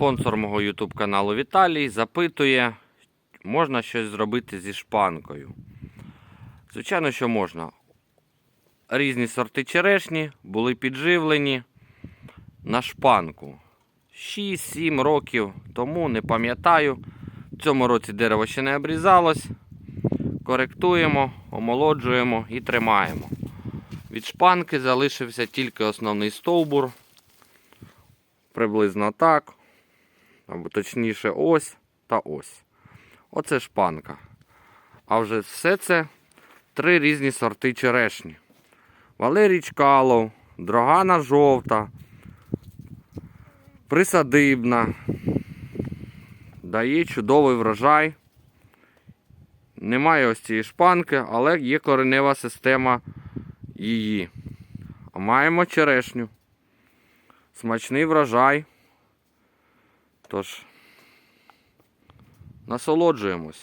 Спонсор мого YouTube каналу Віталій запитує, можна щось зробити зі шпанкою. Звичайно, що можна. Різні сорти черешні були підживлені на шпанку. 6-7 років тому, не пам'ятаю. В цьому році дерево ще не обрізалось. Коректуємо, омолоджуємо і тримаємо. Від шпанки залишився тільки основний стовбур. Приблизно так. Або точніше, ось та ось. Оце шпанка. А вже все це три різні сорти черешні. Валерій Чкалов, Дрогана жовта, присадибна. Дає чудовий врожай. Немає ось цієї шпанки, але є коренева система її. Маємо черешню. Смачний врожай. Тож, насолоджуємось.